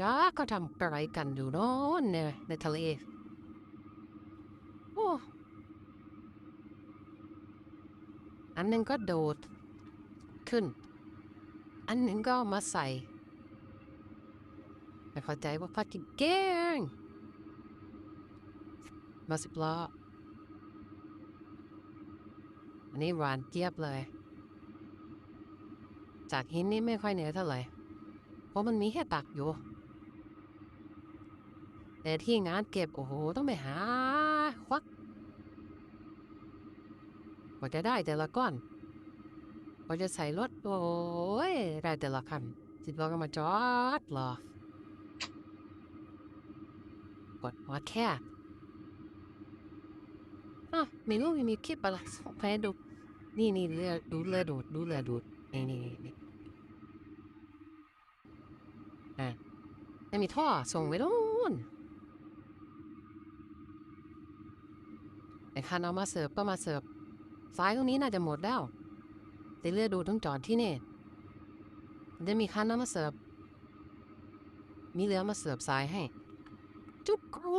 จ้าก็ทำอะไรกันอยู่โน้นเนี่ยในทะเลโอ้อันนึงก็โดดขึ้น อันนึงก็มาใส่ไม่เข้าใจว่าพัดกินแกงมาสิบล้ออันนี้หวานเจี๊ยบเลย จากหินนี่ไม่ค่อยเหนือเท่าไหร่ เพราะมันมีแค่ตักอยู่ แต่ที่งานเก็บ โอ้โห ต้องไปหาควักกว่าจะได้แต่ละก้อนกว่าจะใส่รถ โอ้ย ได้แต่ละคันสิบอก็มาจอดรอกดหัวแค่อะไม่รู้มีคลิปอะไรส่งไปดู นี่นี่เรือดูเรือดูดดูเรือดูดนี่นี่นี่นี่อะม่มีท่อส่งไปนู่น ไอ้คันเอามาเสิร์ฟก็มาเสิร์ฟสายตรงนี้น่าจะหมดแล้วแต่เรือดูต้องจอดที่นี่จะมีคันเอามาเสิร์ฟมีเรือมาเสิร์ฟสายให้จุ๊กครู